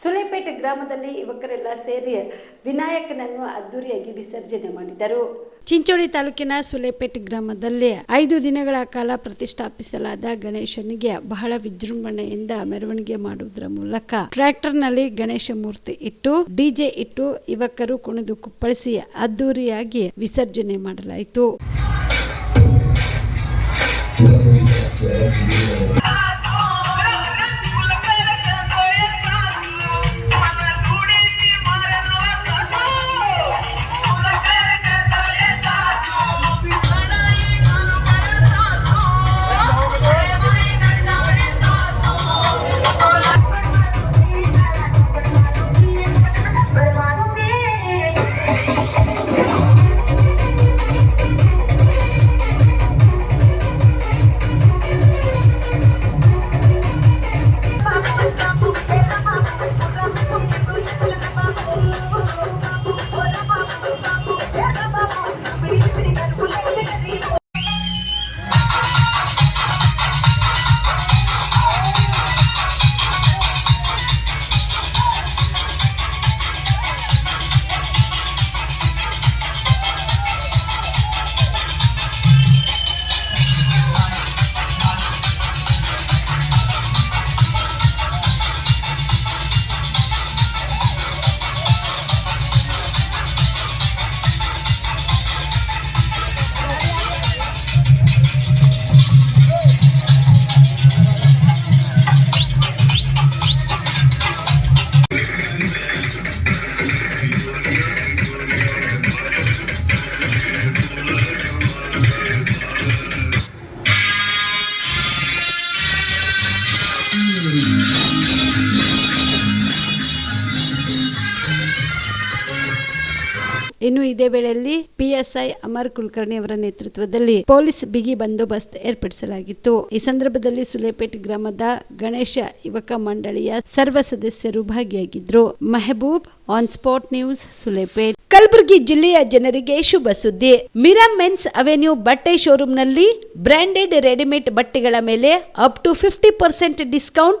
ಸುಲೇಪೇಟೆ ಗ್ರಾಮದಲ್ಲಿ ಯುವಕರೆಲ್ಲ ಸೇರಿ ವಿನಾಯಕನನ್ನು ಅದ್ದೂರಿಯಾಗಿ ವಿಸರ್ಜನೆ ಮಾಡಿದರು. ಚಿಂಚೋಳಿ ತಾಲೂಕಿನ ಸುಲೇಪೇಟೆ ಗ್ರಾಮದಲ್ಲಿ ಐದು ದಿನಗಳ ಕಾಲ ಪ್ರತಿಷ್ಠಾಪಿಸಲಾದ ಗಣೇಶನಿಗೆ ಬಹಳ ವಿಜೃಂಭಣೆಯಿಂದ ಮೆರವಣಿಗೆ ಮಾಡುವುದರ ಮೂಲಕ ಟ್ರ್ಯಾಕ್ಟರ್ನಲ್ಲಿ ಗಣೇಶ ಮೂರ್ತಿ ಇಟ್ಟು ಡಿಜೆ ಇಟ್ಟು ಯುವಕರು ಕುಣಿದು ಕುಪ್ಪಳಿಸಿ ಅದ್ದೂರಿಯಾಗಿ ವಿಸರ್ಜನೆ ಮಾಡಲಾಯಿತು. Thank you. ಇನ್ನು ಇದೇ ವೇಳೆಯಲ್ಲಿ ಪಿಎಸ್ಐ ಅಮರ್ ಕುಲಕರ್ಣಿ ಅವರ ನೇತೃತ್ವದಲ್ಲಿ ಪೊಲೀಸ್ ಬಿಗಿ ಬಂದೋಬಸ್ತ್ ಏರ್ಪಡಿಸಲಾಗಿತ್ತು. ಈ ಸಂದರ್ಭದಲ್ಲಿ ಸುಲೇಪೇಟ್ ಗ್ರಾಮದ ಗಣೇಶ ಯುವಕ ಮಂಡಳಿಯ ಸರ್ವ ಸದಸ್ಯರು ಭಾಗಿಯಾಗಿದ್ರು. Mehboob on spot news Sulepet. Kalaburagi ಜಿಲ್ಲೆಯ ಜನರಿಗೆ ಶುಭ ಸುದ್ದಿ. ಮಿರಾ ಮೆನ್ಸ್ ಅವೆನ್ಯೂ ಬಟ್ಟೆ ಶೋರೂಮ್ನಲ್ಲಿ ಬ್ರಾಂಡೆಡ್ ರೆಡಿಮೇಡ್ ಬಟ್ಟೆಗಳ ಮೇಲೆ up to fifty percent discount